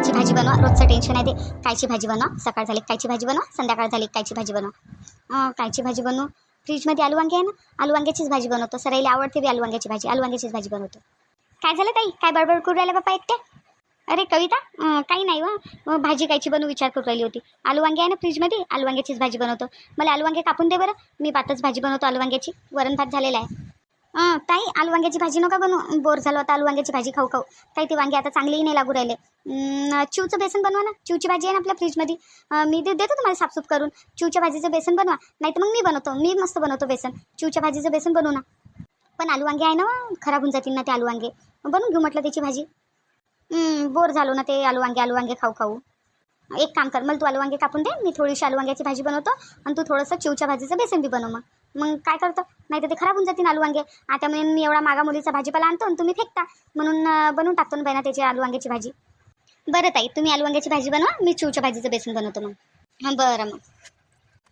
कायची भाजी बनवा. रोजचं टेन्शन आहे ते कायची भाजी बनवा. सकाळ झाली कायची भाजी बनवा. संध्याकाळ झाली कायची भाजी बनवा. कायची भाजी बनवू? फ्रीजमध्ये आलू वांगे आहे ना? आलू वांग्याचीच भाजी बनवतो. सराईला आवडते बी आलू वांग्याची भाजी. आलू वांग्याचीच भाजी बनवतो. काय झालं ताई? काय बडबड करू राहिला बाप्पा एकट्या? अरे कविता काही नाही हो. वा भाजी कायची बनवू विचार करू राहिली होती. आलू वांगे आहे ना फ्रीजमध्ये? आलू वांग्याचीच भाजी बनवतो. मला आलू वांगे कापून दे बरं. मी पातच भाजी बनवतो आलू वांग्याची. वरण भात झालेला आहे. ताई आलू वांग्याची भाजी नका बनवू. बोर झालं होतं आलू वांग्याची भाजी खाऊ खाऊ. ताई ते वांगे आता चांगलेही नाही लागू राहिले. चिवचं बेसन बनवा ना. चिवची भाजी आहे ना आपल्या फ्रीजमध्ये. मी दे देतो तुम्हाला साफसूफ करून. चिवच्या भाजीचं बेसन बनवा. नाही तर मग मी बनवतो. मी मस्त बनवतो बेसन. चिवच्या भाजीचं बेसन बनवू ना. पण आलू वांगे आहे ना खराब होऊन जातील ना ते आलू वांगे बनवून घेऊ म्हटलं त्याची भाजी. बोर झालो ना ते आलू वांगे आलू वांगे खाऊ खाऊ. एक काम कर मला तू आलू वांगे कापून दे. मी थोडीशी आलू वांग्याची भाजी बनवतो. आणि तू थोडंसं चिवच्या भाजीचं बेसन बी बनव मग. मग काय करतो? नाही तर ते खराब होऊन जातील आलू वांगे. आता म्हणून मी एवढा मागा मुलीचा भाजीपाला आणतो आणि तुम्ही फेकता. म्हणून बनवून टाकतो ना बाई त्याची आलू वांग्याची भाजी. बरं ताई तुम्ही आलू वांग्याची भाजी बनवा मी चिवच्या भाजीचं बेसन बनवतो मग. हां बरं मग.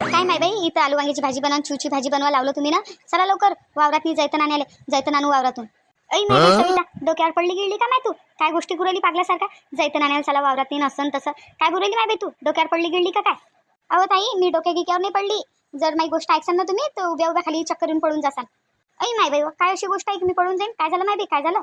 काय नाही बाई इथं आलू वांग्याची भाजी बनवा चिवची भाजी बनवा लावलं तुम्ही ना. चला लवकर वावरात मी जायतं आणायला जायतं आणू वावरातून. ऐ नाही बाई, सविता डोक्यावर पडली गिळली का माय तू? काय गोष्टी कुरली पागल्यासारखा? जायतं नाण्याला चला वावरात नाही नसन तसं. काय कुरली माय बाई तू? डोक्यावर पडली गिळली का काय? अहो ताई मी डोक्या गिक्यावर नाही पडली. जर माझी गोष्ट ऐकसान ना तुम्ही तर उभ्या उभ्या खाली चक्कर येऊन पडून जासाल. अई माय बाई काय अशी गोष्ट ऐक मी पडून जाईन? काय झालं माय बाई काय झालं?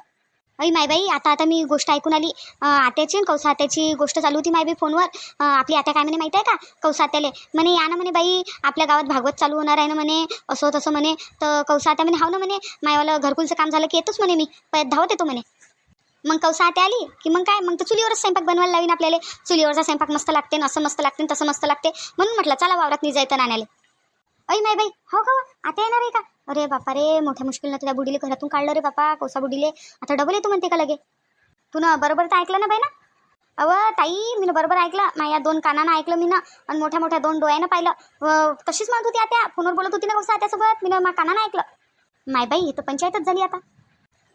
अई माय बाई आता आता मी गोष्ट ऐकून आली. आत्याची आणि कौसा आत्याची गोष्ट चालू होती माय बाई फोनवर. आपली आत्या काय म्हणे माहिती आहे का? कौसा आत्याले. म्हणे या ना म्हणे बाई आपल्या गावात भागवत चालू होणार आहे ना म्हणे असं तसं म्हणे. तर कौसा आत्या म्हणे हाव ना म्हणे मायवालं घरकुलचं काम झालं की येतोच म्हणे मी. धावत येतो म्हणे. मग कौसा आत्या आली? की मग काय? मग तर चुलीवरच स्वयंपाक बनवायला लावीन आपल्याला. चुलीवरचा स्वयंपाक मस्त लागते असं मस्त लागते न तसं मस्त लागते. म्हणून म्हटलं चला वावरात निजायचं जायचं नाण्याले अय माय बाई हो का आता येणार आहे का? अरे बापा रे मोठ्या मुश्किलनं तुला बुडीले घरातून काढलं रे बापा कोसा बुडीले आता डबल येतो म्हणते का लगे? तू ना बरोबर तर ऐकलं ना बाई ना? अव ताई मी बरोबर ऐकलं. माझ्या दोन कानानं ऐकलं मी ना आणि मोठ्या मोठ्या दोन डोळ्यानं पाहिलं. तशीच म्हणत होती आता फोनवर बोलत होती ना कसं आत्यासोबत? मी ना कानानं ऐकलं. माय बाई तर पंचायतच झाली आता.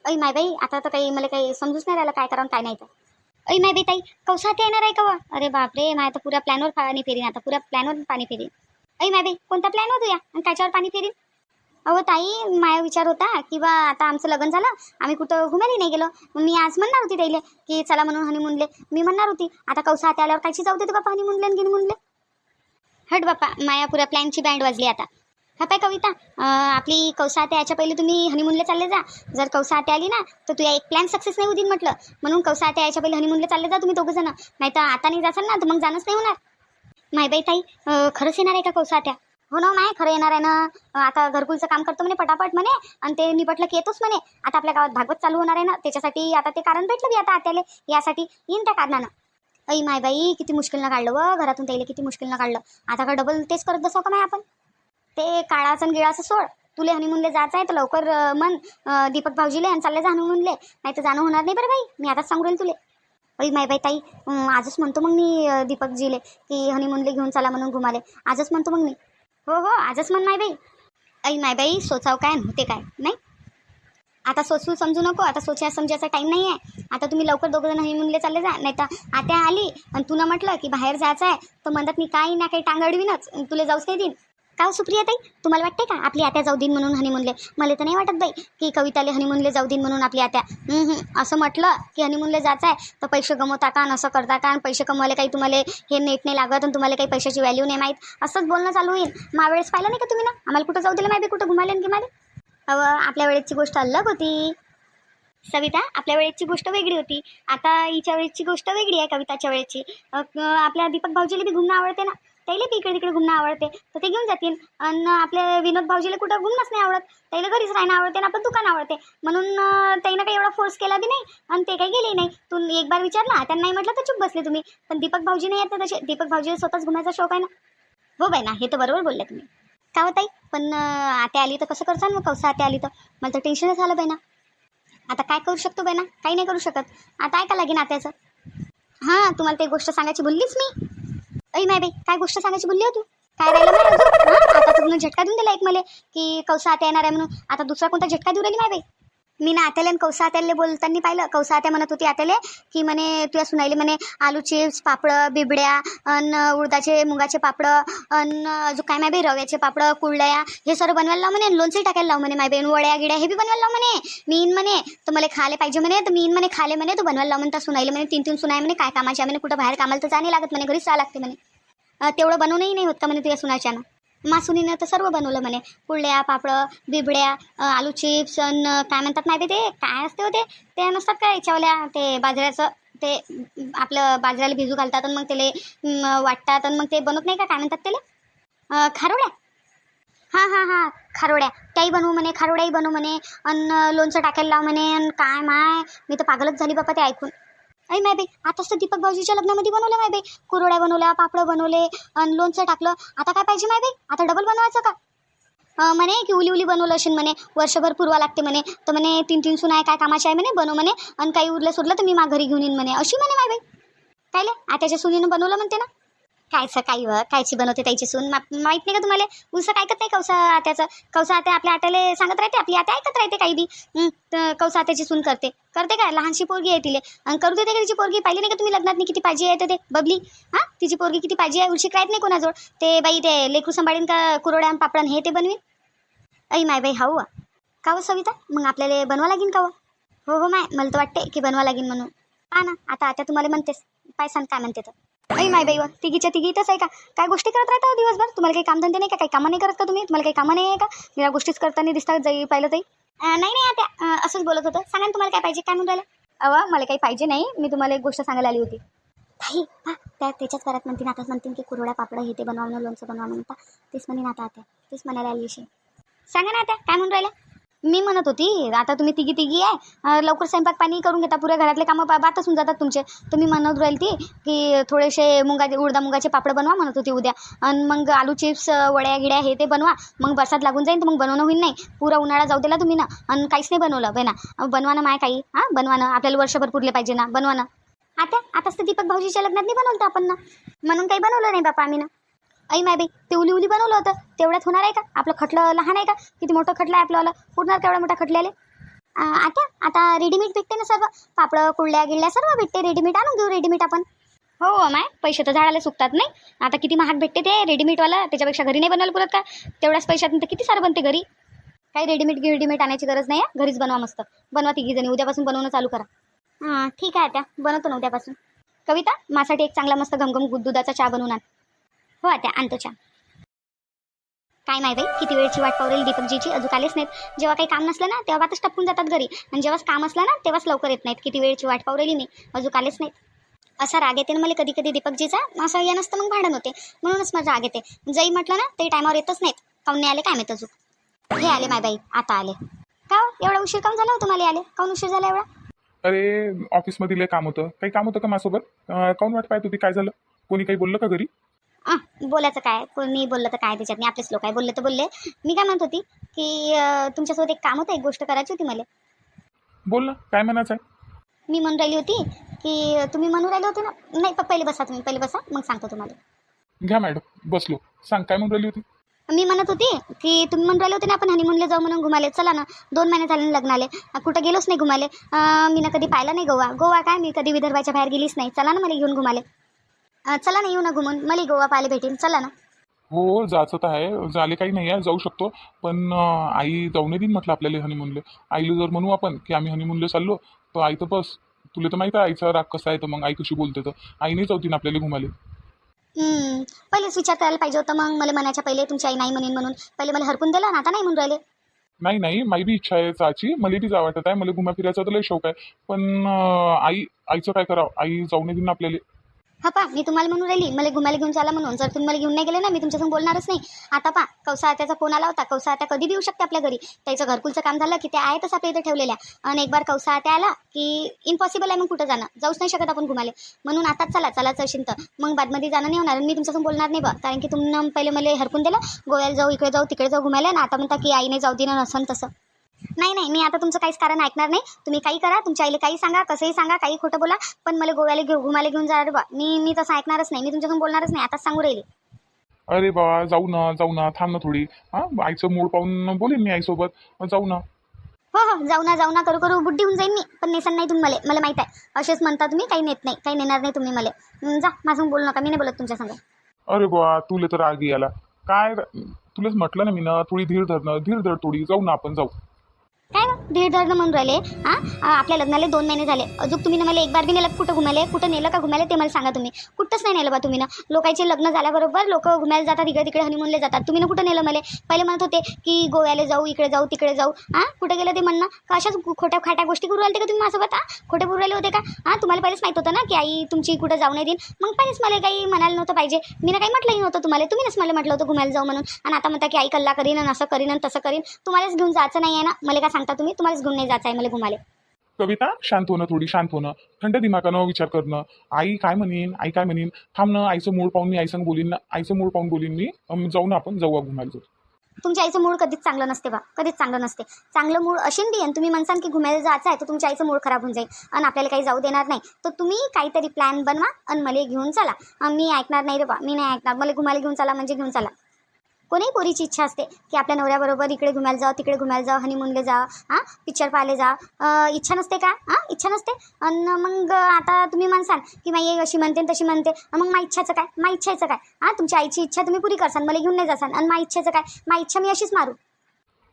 ऐ माय बाई आता तर काही मला काही समजूच नाही राहिलं काय करावं काय नाही तर. ऐ माय बाई ताई कौसात येणार आहे का अरे बापरे माय तर पुऱ्या प्लॅनवर पाणी फेरीन आता पुऱ्या प्लॅनवर पाणी फेरीन. ऐ माय बाई कोणता प्लॅन होतो या आणि त्याच्यावर पाणी फेरीन? अहो ताई माया विचार होता की बा आता आमचं लग्न झालं आम्ही कुठं घुमायला नाही गेलो. मग मी आज म्हणणार होती ताईले की चला म्हणून हनीमूनले मी म्हणणार होती आता कौसा आल्यावर कायची जाऊ देते बापा हनीमूनले आणि गिनीमूनले. हट बापा माया पुऱ्या प्लॅनची बँड वाजली आता. हा पाय कविता आपली कौसा आत्या याच्या पहिले तुम्ही हनीमूनला चालले जा. जर कौसा आत्या आली ना तर तुझ्या एक प्लॅन सक्सेस नाही होतील म्हटलं. म्हणून कौसा आत्या याच्या पहिले हनीमूनला चालले जा तुम्ही दोघं जण. नाही तर आता नाही जासाल ना तर मग जाणंच नाही होणार. मायबाई ताई खरंच येणार आहे का कौसा आत्या हो ना हो, माय खरं येणार आहे ना. आता घरकुलचं काम करतो म्हणे पटापट म्हणे आणि ते निपटलं की येतोच म्हणे. आता आपल्या गावात भागवत चालू होणार आहे ना त्याच्यासाठी आता ते कारण भेटलं बी आता आत्याले. यासाठी येईन त्या कारणानं. अई माय बाई किती मुश्किलनं काढलं व घरातून त्याला किती मुश्किलनं काढलं. आता का डबल तेच करत बसाव का माय आपण? ते काळासन आणि गिळाचं सोड. तुले हनीमूनले जायचं आहे तर लवकर अं, मन अं, दीपक भाऊजीले आणि चालले जा हनीमूनले नाही तर जाणं होणार नाही बरं बाई मी आताच सांगू राहील तुले. अई माय बाई ताई अं, आजच म्हणतो मग मी अं, दीपकजीले की हनीमूनले घेऊन चला म्हणून घुमाले. आजच म्हणतो मग मी. हो हो आजच म्हण माय बाई. ऐ माय बाई सोचाव काय आणि होते काय नाही? आता सोचू समजू नको. आता सोचा समजायचा टाईम नाही आहे आता तुम्ही लवकर दोघं जण हनीमूनले चालले जा. नाही तर आत्या आली आणि तुला म्हटलं की बाहेर जायचं आहे तर म्हणतात मी काही ना काही टांग अडवीनच. तुला जाऊच काही देईन. का हो सुप्रिया ताई? तुम्हाला वाटते का? आपली आत्या जाऊ दिन म्हणून हनीमूनले मला तर नाही वाटत बाई की कविताले हनीमूनले जाऊ दिन म्हणून आपली आत्या. असं म्हटलं की हनीमूनले जायचं आहे तर पैसे गमवता का आणि असं करता का? आणि पैसे कमवायला काही तुम्हाला हे नेट नाही लागत आणि तुम्हाला काही पैशाची व्हॅल्यू नाही माहीत. असंच बोलणं चालू होईल. मावेळेस पाहिलं नाही का तुम्ही ना? आम्हाला कुठं जाऊ दिलं माहिती कुठं घुमाले की मला अव आपल्या वेळेची गोष्ट अलग होती. सविता आपल्या वेळेची गोष्ट वेगळी होती. आता हिच्या वेळेची गोष्ट वेगळी आहे कविताच्या वेळेची आपल्या दीपक भाऊजीला बी घुमणं आवडते ना? त्याला बी इकडे तिकडे घुमणं आवडते. तर ते घेऊन जातील. आणि आपल्या विनोद भाऊजीला कुठं घुमणंच नाही आवडत. त्याला घरीच राहणं आवडते आणि आपण दुकान आवडते. म्हणून अ, त्यानं काही एवढा फोर्स केला बी नाही आणि ते काही गेले नाही. तू एक बार विचारला त्यांना नाही म्हटलं तर चुप बसले तुम्ही. पण दीपक भाऊजी नाही येत तसे. दीपक भाऊजी स्वतःच घुमायचा शौक आहे ना? हो बाई ना हे तर बरोबर बोलले तुम्ही. का होताई पण अं, आत्या आली तर कसं करसान मग? कौसा आत्या आली तर? मला तर टेन्शनच आलं बाई ना. आता काय करू शकतो बाई ना? काही नाही करू शकत. आता ऐका लागेन आत्याचं. हां तुम्हाला ते गोष्ट सांगायची बोललीच मी. ऐ माय बाई काय गोष्ट सांगायची बोलली हो तू? काय राहिलं माय अजून? आता तुम्ही झटका देऊन दिला एक मला की कौसा आता येणार आहे म्हणून. आता दुसरा कोणता झटका देऊ राहिली माय बाई? मी ना आत्याला आणि कौसा आत्याला बोलताना पाहिलं. कौसा आत्या म्हणत होती आत्याले की म्हणे तुझ्या सुनाईले म्हणे आलू चिप्स पापडं बिबड्या अन उडदाचे मुगाचे पापडं अन अजून काय माय बाई रव्याचे पापडं कुळड्या हे सर्व बनवायला लाव म्हणे आणि लोणचे टाकायला लाव म्हणे. माय बहीण वड्या गिड्या हे बी बनवायला लाव म्हणे. मी इन म्हणे. तर मला खाले पाहिजे म्हणे. तर मी इन म्हणे खाले म्हणे. तू बनवायला लाव म्हणता सुनाईले म्हणे तीन तीन सुनाय म्हणे. काय कामाचे म्हणे. कुठं बाहेर कामाला तर जाणे लागत म्हणे. घरीच जा लागते म्हणे. तेवढं बनवणंही नाही होत का म्हणे तुझ्या सुनाच्यानं? मासुनीनं तर सर्व बनवलं म्हणे. कुरड्या पापडं बिबड्या आलू चिप्स अन काय म्हणतात माहिती ते? काय असते होते ते? नसतात काय याच्यावल्या? ते बाजऱ्याचं ते आपलं बाजऱ्याला भिजू घालतात आणि मग त्याला वाटतात आणि मग ते बनवत नाही का? काय म्हणतात त्याला? खारोड्या हां हां हां खारोड्या त्याही बनवू म्हणे खारोड्याही बनवू म्हणे अन लोणचं टाकायला लाव म्हणे अन काय माय? मी तर पागलच झाली बापा ते ऐकून. ऐ माय बाई आताच तर दीपक भाऊजीच्या लग्नामध्ये बनवलं माय बाई. बनवल्या पापडं बनवले आणि लोणचं टाकलं. आता काय पाहिजे माय बाई? आता डबल बनवायचं का? अं, म्हणे की उली उली बनवलं असेल म्हणे. वर्षभर पुरवा लागते म्हणे. तर म्हणे तीन तीन सुना आहे काय कामाचे आहे म्हणे? बनव म्हणे. आणि काही उरलं सुरलं तर मी मा घरी घेऊन येईन म्हणे. अशी म्हणे माय बाई. कायले? आत्याच्या सुनीनं बनवलं म्हणते ना? कायचं काही व कायची बनवते त्याची सून? मा- माहीत नाही का तुम्हाला? उसं ऐकत नाही कौसा आत्याचं? कौसा आत्या आपल्या आत्याला सांगत राहते आपली आत्या ऐकत राहते काही बी. तर कौसा आत्याची सून करते. करते काय? लहानशी पोरगी आहे तिले. आणि करू देते का तिची पोरगी? पाहिली नाही का तुम्ही लग्नात नाही किती पाहिजे आहे ते? बबली? हां तिची पोरगी किती पाहिजे आहे? उलशी राहत नाही कोणाजवळ? ते बाई ते लेकरू सांभाळीन का कुरोड्या पापडन हे ते बनवीन? ऐ माय बाई हाऊ का व सविता? मग आपल्याला बनवा लागेन का हो हो माय. मला तर वाटते की बनवा लागेन म्हणून. हा ना आता आता तुम्हाला म्हणतेस. पाय सांग काय म्हणते तर. ऐ माय बाई व तिघीच्या तिघी इथंच आहे का? काय गोष्टी करत राहता हो दिवसभर? तुम्हाला काही कामधंदे नाही का? काही कामं नाही करत का तुम्ही? तुम्हाला काही कामं नाही आहे का? या गोष्टीच करताना दिसतात जाई पाहिलं ताई. नाही नाही आता असंच बोलत होतं. सांगा ना तुम्हाला काय पाहिजे काय म्हणून राहिलं? अवा मला काही पाहिजे नाही. मी तुम्हाला एक गोष्ट सांगायला आली होती. ताई पा त्या त्याच्याच घरात म्हणतील आताच म्हणतील की कुरवड्या पापडं हे ते बनवा म्हणून लोणचं बनवा म्हणता तेच म्हणेन आता आता. तेच म्हणायला आली विषय सांगा ना आता काय म्हणून राहिल्या मी म्हणत होती आता तुम्ही तिघी तिघी आहे लवकर स्वयंपाक पाणी करून घेता पुऱ्या घरातले कामं बा बातच होऊन जातात तुमचे. तुम्ही म्हणत राहील ती की थोडेसे मुंगाचे उडदा मुगाचे पापड बनवा म्हणत होती उद्या. आणि मग आलू चिप्स वड्या गिड्या हे ते बनवा मग बरसात लागून जाईल तर मग बनवणं होईल नाही. पुरा उन्हाळा जाऊ दिला तुम्ही ना आणि काहीच नाही बनवलं बे बनवा ना माय काही हां बनवा ना आपल्याला वर्षभर पुरले पाहिजे ना बनवा ना आता आताच तर दीपक भाऊजीच्या लग्नात नाही बनवलं आपण ना? म्हणून काही बनवलं नाही बापा आम्ही ना. ऐ माय बाई ते उली उली बनवलं होतं. तेवढ्यात होणार आहे का? आपलं खटलं लहान आहे का? किती मोठं खटलं आहे आपल्याला? पुरणार केवढ्या मोठ्या खटल्याले? आत्या आता आता रेडीमेड भेटते ना सर्व? पापडं कुडल्या गिळल्या सर्व भेटते. रेडीमेड आणून घेऊ रेडीमेड आपण. हो, हो माय. पैसे तर झाडाला सुकतात नाही? आता किती महाग भेटते ते रेडीमेडवाला त्याच्यापेक्षा घरी नाही बनवायला पुरत का? तेवढ्याच पैशातून तर किती सारं बनते घरी? काही रेडीमेड रेडीमेड आणायची गरज नाही आहे घरीच बनवा मस्त. बनवा तिघी जणी. उद्यापासून बनवणं चालू करा. हां ठीक आहे त्या बनवतो ना उद्यापासून. कविता माझ्यासाठी एक चांगला मस्त घमघम दुधाचा चहा बनवून आण. हो आत्या आणतो चहा काय नाही बाई किती वेळची वाट पावरेल दीपकजीची? अजून आलेच नाहीत. जेव्हा काही काम नसलं ना तेव्हा आताच टपून जातात घरी. आणि जेव्हाच काम असलं ना तेव्हाच लवकर येत नाहीत. किती वेळची वाट पावरेली मी. अजून आलेच नाहीत. असा राग येते ना मला कधी कधी दीपकजीचा असं या नसतं मग भांडण होते. म्हणूनच माझा राग येते. जाई म्हटलं ना ते टायमावर येतच नाहीत. काऊन नाही आले काय माहीत अजून? हे आले माय बाई आता आले. का हो? एवढा उशीर काऊन झाला हो तुम्हाला आले? काऊन उशीर झाला एवढा? अरे ऑफिसमध्ये लय काम होतं. काही काम होतं का माझ्यासोबत? काऊन वाट पाहत होती? काय झालं? कोणी काही बोललं का घरी? आ, बोलायचं काय? कोणी बोललं तर काय त्याच्यात? मी आपलेच लोक आहे. बोलले तर बोलले. मी काय म्हणत होती की तुमच्यासोबत एक काम होतं एक गोष्ट करायची होती मला. बोल ना काय म्हणायचं आहे? मी म्हणून राहिली होती की तुम्ही म्हणून राहिले होते ना? नाही प- पहिले बसा तुम्ही पहिले बसा मग सांगतो तुम्हाला. घ्या मॅडम बसलो. सांग काय म्हणून राहिली होती? मी म्हणत होती की तुम्ही म्हणून राहिले होते ना आपण हनीमूनला जाऊ म्हणून घुमाले चला ना दोन महिने झाले ना लग्नाले. अं, कुठं गेलोच नाही घुमाले अं, मी ना कधी पाहिलं नाही गोवा. गोवा काय? मी कधी विदर्भाच्या बाहेर गेलीच नाही. चला ना मला घेऊन घुमाले अं, चला ना येऊ ना घुमून. मला गोवा पाहायला भेटेन. चला ना. हो जायचं तर आहे. झाले काही नाही आहे जाऊ शकतो. पण अं, आई जाऊन देईन म्हटलं आपल्याला हनीमूनला आईला जर म्हणू आपण की आम्ही हनीमूनला चाललो तर आई तर बस. तुला तर माहिती आहे आईचा राग कसा आहे तर मग आई कशी बोलते तर. आई नाही जाऊ देईन आपल्याला घुमाले हम्म, पहिलेच विचार करायला पाहिजे होतं मग. मला म्हणायच्या पहिले तुमची आई नाही म्हणेन म्हणून. पहिले मला हरपून दिलं ना आता नाही म्हणून राहिले. नाही नाही माझी बी इच्छा आहे जायची. मला बी जा वाटत आहे. मला घुमा फिरायचा तर लय शौक आहे. पण अं, आई आईचं काय करावं? आई जाऊन देईन ना आपल्याला. हा पा मी तुम्हाला म्हणून राहिली. मला घुमायला घेऊन चाला म्हणून. जर तुम्ही मला घेऊन नाही गेले ना मी तुमच्यासंग बोलणारच नाही. आता पा कौसा आत्याचा फोन आला होता. कौसा त्या कधी येऊ शकते आपल्या घरी. त्याचं घरकुलचं काम झालं की ते आहेतच आपल्या इथे ठेवलेल्या. आणि एक बार कौसा त्या आला की इम्पॉसिबल आहे मग कुठं जाणं? जाऊच नाही शकत आपण घुमाले म्हणून आताच चला चलाच असेल तर. मग बादमध्ये जाणं नाही होणार आणि मी तुमच्यासंग बोलणार नाही बा. कारण की तुम्ही पहिले मला हरकून दिलं. गोव्याला जाऊ इकडे जाऊ तिकडे जाऊ घुमायला. ना आता म्हणता की आईने जाऊ दिलं नसन तसं. नाही नाही मी आता तुमचं काहीच कारण ऐकणार नाही. तुम्ही काही करा तुमच्या आईला काही सांगा कसंही सांगा काही खोटं बोला पण मला गोव्याला घेऊ घुमायला घेऊन जा रे बा. मी मी तसं ऐकणारच नाही. मी तुमच्याकडून बोलणारच नाही. आताच सांगू राहिली. अरे बा जाऊ ना जाऊ ना. थांब ना थोडी. हां? आईचं मूड पाहून बोलेन मी आईसोबत. जाऊ ना. हो हो जाऊ ना जाऊ ना. करू करू. बुड्डी होऊन जाईन मी. पण नेसन नाही तुम्ही मला. मला माहीत आहे. असेच म्हणता तुम्ही काही नेत नाही. काही नेणार नाही तुम्ही मला. हं, जा माझं बोलू नका. मी नाही बोलत तुमच्या संग. अरे बुवा तुला तर राग याला काय तुलाच म्हटलं ना मी ना. थोडी धीर धरणं धीर धर थोडी. जाऊ ना आपण जाऊ. काय दीड धीर धरणं म्हणून राहिले. हां? आपल्या लग्नाला दोन महिने झाले. अजून तुम्ही ना मला एक बार बी नेलं कुठं घुमाले कुठं नेलं का घुमाले ते मला सांगा तुम्ही. कुठंच नाही नेलं बा तुम्ही ना. लोकांचे लग्न झाल्याबरोबर लोक घुमायला जातात इकडे तिकडे हनीमूनला जातात. तुम्ही ना कुठं नेलं मला? पहिले म्हणत होते की गोव्याला जाऊ इकडे जाऊ तिकडे जाऊ. हां? कुठं गेलं ते म्हणणं? का अशाच खोट्या खाट्या गोष्टी करू राहिले का तुम्ही माझ्यासोबत हां? खोटे बोलू राहिले होते का? हां? तुम्हाला पहिलेच माहीत होतं ना की आई तुमची कुठं जाऊ नाही देईल मग पहिलेच मला काही म्हणायला नव्हतं पाहिजे. मी ना काही म्हटलंही नव्हतं तुम्हाला. तुम्हीच मला म्हटलं होतं घुमायला जाऊ म्हणून. आणि आता म्हणता की आई कल्ला करीन आणि असं करीन आणि तसं करीन. तुम्हालाच घेऊन जायचं नाही आहे ना? मला काय सांगता तुम्ही? तुम्हालाच नाही जायचं आहे मला घुमाले कविता शांत होणं थोडी शांत होणं. थंड दिमागानं विचार करणं. आई काय म्हणीन आई काय म्हणीन? थांब ना आईचं मूळ पाहून मी आईसंग बोलीन ना आईचं मूळ पाहून बोलीन मी. अं, जाऊ ना आपण जाऊ घुमायला जाऊ. तुमच्या आईचं मूड कधीच चांगलं नसते बा. कधीच चांगलं नसते. चांगलं मूड असेल बी आणि तुम्ही म्हणसान की घुमायला जायचं आहे तर तुमच्या आईचं मूड खराब होऊन जाईल. आणि आपल्याला काही जाऊ देणार नाही. तर तुम्ही काहीतरी प्लॅन बनवा आणि मला घेऊन चला. अन् मी ऐकणार नाही रे बा. मी नाही ऐकणार. मला घुमायला घेऊन चला म्हणजे घेऊन चला. कोणीही पोरीची इच्छा असते की आपल्या नवऱ्याबरोबर इकडे घुमायला जावं तिकडे घुमायला जावं हनीमूनला जावं हां? पिक्चर पाहायला जा अं, इच्छा नसते का? हां? इच्छा नसते? आणि मग आता तुम्ही म्हणसाल की माई अशी म्हणते तशी म्हणते. मग मा इच्छाचं काय? मा इच्छाचं काय? हां? तुमच्या आईची इच्छा तुम्ही पुरी करसान मला घेऊन नाही जासान. आणि मा इच्छाचं काय? मा इच्छा मी अशीच मारू.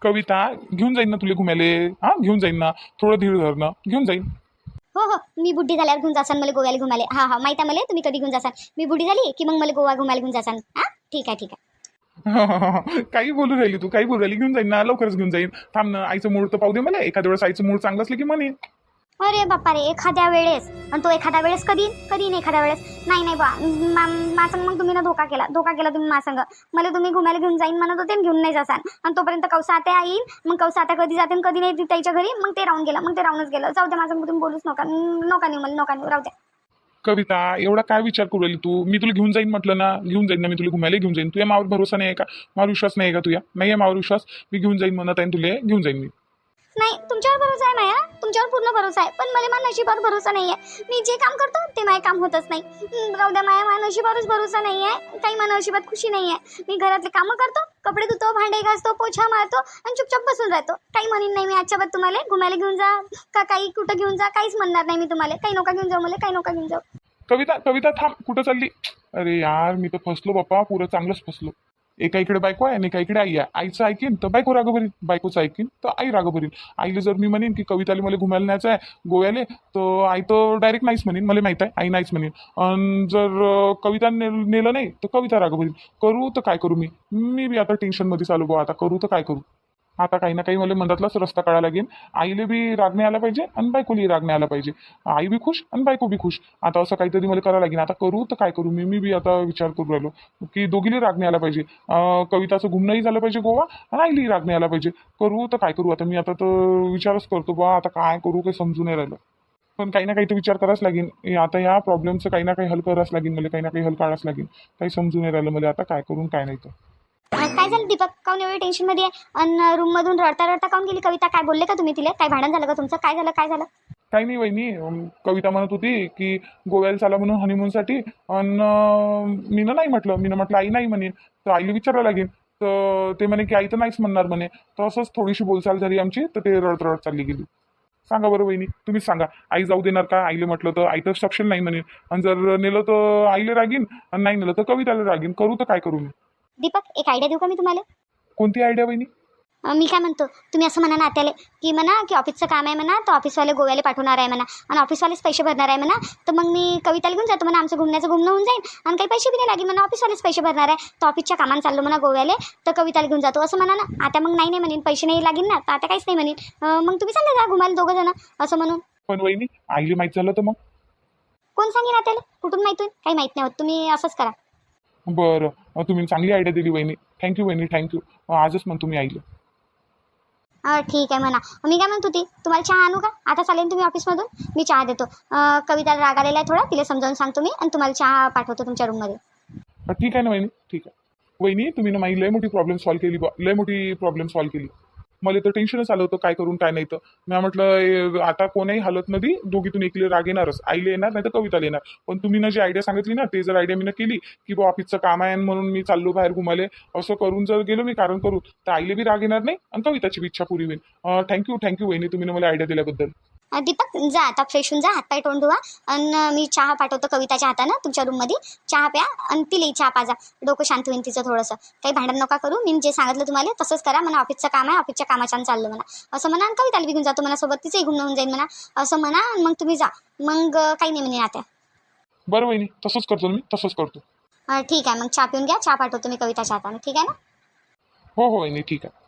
कविता घेऊन जाईन ना तुला घुमायले. हा? घेऊन जाईन ना. थोडं धीर धरणं घेऊन जाईन. हो हो. मी बुड्डी झाल्यावर घेऊन जासान मला गोव्याला घुमाले हां हां. माहिती आहे मला? तुम्ही कधी घेऊन जासान. मी बुड्डी झाली की मग मला गोवा घुमायला घेऊन जासान. हां? ठीक आहे ठीक आहे. काही बोलू राहिली तू काही बोलू राहिली घेऊन जाईन ना लवकरच घेऊन जाईन. थांब ना आईचं मूड तर पाहू दे मला एखाद्या वेळेस आईचं मूड चांगलं असलं की म्हणे अरे बाप्पा रे एखाद्या वेळेस. आणि तो एखाद्या वेळेस कधी? कधी नाही एखाद्या वेळेस. नाही नाही बा मासंग माझं मग तुम्ही ना धोका केला धोका केला तुम्ही मासंग मला तुम्ही घुमायला घेऊन जाईन म्हणत होते घेऊन नाही जासान. आणि तोपर्यंत कवसा आता येईल मग कवसा आता कधी जाते कधी नाही त्याच्या घरी मग ते राहून गेलं मग ते राहूनच गेलं. जाऊ द्या माझं तुम्ही बोलूच नका नका नेऊ मला नका नेऊ राहू द्या. कविता एवढा काय विचार करू राहिली तू? मी तुला घेऊन जाईन म्हटलं ना घेऊन जाईन ना मी तुला घुमायला घेऊन जाईन. तुझ्या मावर भरोसा नाही आहे का? मावर विश्वास नाही आहे का तुझ्या नाही आहे मावर विश्वास मी घेऊन जाईन म्हणत आहे तुला घेऊन जाईन मी. नाही तुमच्यावर भरोसा आहे माया. तुमच्यावर पूर्ण भरोसा आहे. पण मला माझ्या नशिबावर भरोसा नाही आहे मी जे काम करतो ते माझे काम होतच नाही. राहू द्या माया. माझ्या नशिबावरच भरोसा नाही आहे काही माझ्या नशिबात खुशी नाही आहे मी घरातले कामं करतो कपडे धुतो भांडे घासतो पोछा मारतो आणि चुपचाप बसून राहतो. काही म्हणीन नाही मी आजच्या बाद तुम्हाला. घुमायला घेऊन जा. का काही कुठं घेऊन जा? काहीच म्हणणार नाही मी तुम्हाला. काही नका घेऊन जाऊ मला काही नका घेऊन जाऊ. कविता कविता थांब. कुठं चालली? अरे यार मी तर फसलो बाप्पा. पुरं चांगलंच फसलो. एका इकडे बायको आहे आणि एका इकडे आई आहे. आईचं ऐकीन तर बायको राग भरीन बायकोचं ऐकीन तर आई राग भरीन आईला जर मी म्हणेन की कविताली मला घुमायला न्यायचं आहे गोव्याले तर आई तर डायरेक्ट नाहीच म्हणेन मला माहीत आहे आई नाहीच म्हणेन. आणि जर कविता ने नेलं नाही तर कविता राग भरीन करू तर काय करू मी? मी बी आता टेन्शनमध्ये चालू बा आता करू तर काय करू? आता काही ना काही मला मधातलाच रस्ता काढा लागेल. आईला बी राग नाही आला पाहिजे आणि बायकोलाही राग नाही आला पाहिजे. आई बी खुश आणि बायको बी खुश. आता असं काहीतरी मला करावं लागेल. आता करू तर काय करू? मी मी बी आता विचार करू राहिलो की दोघीला राग नाही आला पाहिजे. कविताचं घुमणंही झालं पाहिजे गोवा आणि आईलाही राग नाही आला पाहिजे. करू तर काय करू? आता मी आता तर विचारच करतो बा. आता काय करू काही समजू नाही राहिलं. पण काही ना काही तर विचार करावाच लागेल. आता या प्रॉब्लेमचं काही ना काही हल करावंच लागेल. मला काही ना काही हल काढावंच लागेल. काही समजून नाही राहिलं मला. आता काय करून काय नाही तर. काय झालं दीपक? काऊन एवढी टेन्शनमध्ये आणि रूममधून रडता रडता काऊन गेली? कविता काय बोलले का तुम्ही तिला? काय भांडण झालं का तुमचं? काय झालं? काय झालं? काही नाही वहिनी कविता म्हणत होती की गोव्याला चाला म्हणून हनीमूनसाठी आणि मी नाही म्हटलं. मी म्हटलं आई नाही म्हणेन तर आईला विचारायला लागेल. तर ते म्हणे की आई तर नाहीच म्हणणार म्हणे. तर असंच थोडीशी बोलचाल झाली आमची तर ते रडत रडत चालली गेली. सांगा बरं वहिनी तुम्हीच सांगा. आई जाऊ देणार का? आईले म्हटलं तर आई तर सक्षम नाही म्हणे. आणि जर नेलं तर आईला रागीन आणि नाही नेलं तर कविताला रागीन. करू तर काय करू मी? दीपक एक आयडिया देऊ का मी तुम्हाला? कोणती आयडिया अं, मी काय म्हणतो तुम्ही असं म्हणा ना आत्याले की म्हणा की ऑफिसचं काम आहे म्हणा तर ऑफिसवाले गोव्याला पाठवणार आहे म्हणा आणि ऑफिसवालेच पैसे भरणार आहे म्हणा तर मग मी कविताला घेऊन जातो म्हणा आमचं घुमण्याचं घुमणं होऊन जाईल आणि काही पैसे बी नाही लागेल म्हणा ऑफिसवालेच पैसे भरणार आहे तर ऑफिसच्या कामानं चाललो म्हणा गोव्याला तर कविताला घेऊन जातो असं म्हणा ना आता मग नाही नाही म्हणेन पैसे नाही लागेल ना तर आता काहीच नाही म्हणेन मग तुम्ही चालले जा घुमायला दोघं जण असं म्हणून. पण वहिनी आईला माहीत झालं तर मग? कोण सांगेल आत्याला कुठून माहीत काही माहीत नाही होत तुम्ही असंच करा. बरं. तुम्ही चांगली आयडिया दिली वहिनी. थँक्यू वहिनी थँक्यू आजच म्हणतो मी आईला. अं, ठीक आहे म्हणा. मी काय म्हणत होती तुम्हाला चहा आणू का? आता चालेल तुम्ही ऑफिसमधून? मी चहा देतो. कविताला राग आलेला आहे थोडा तिला समजावून सांगतो मी आणि तुम्हाला चहा पाठवतो तुमच्या रूममध्ये ठीक आहे ना वहिनी ठीक आहे. वहिनी तुम्ही ना माझी लय मोठी प्रॉब्लेम सॉल्व्ह केली लय मोठी प्रॉब्लेम सॉल्व्ह केली. मला तर टेन्शनच आलं होतं काय करून काय नाही तर मी म्हटलं ए, आता कोणाही हालत मध्ये दोघीतून एकले राग येणारच. आईला येणार नाही तर कविताला येणार. पण तुम्ही ना जी आयडिया सांगितली ना ते जर आयडिया मी ना केली की बा ऑफिसचं काम आहे म्हणून मी चाललो बाहेर घुमाले असं करून जर गेलो मी कारण करू तर आईले बी राग येणार नाही आणि कविताची बी इच्छा पुरी होईल. थँक्यू थँक्यू वहिनी तुम्ही ना मला आयडिया दिल्याबद्दल. दीपक जा आता फ्रेश होऊन जा हातपाय तोंड धुवा. आणि मी चहा पाठवतो कविताच्या हातानं तुमच्या रूममध्ये चहा प्या आणि तिलाही चहा पाजा. डोकं शांत होईल तिचं थोडंसं. काही भांडण नका करू. मी जे सांगितलं तुम्हाला तसंच करा. म्हणा ऑफिसचं काम आहे ऑफिसच्या कामाच्या चाललं म्हणा. असं म्हणा आणि कविताला बी घेऊन जातो म्हणा सोबत तिचंही घुमणं होऊन जाईल म्हणा. असं म्हणा मग तुम्ही जा. मग काही नाही म्हणे आता बरं वहिनी तसंच करतो मी. तसंच करतो. ठीक आहे. मग चहा पिऊन घ्या. चहा पाठवतो मी कविताच्या हाताने. ठीक आहे ना? हो हो वहिनी ठीक आहे.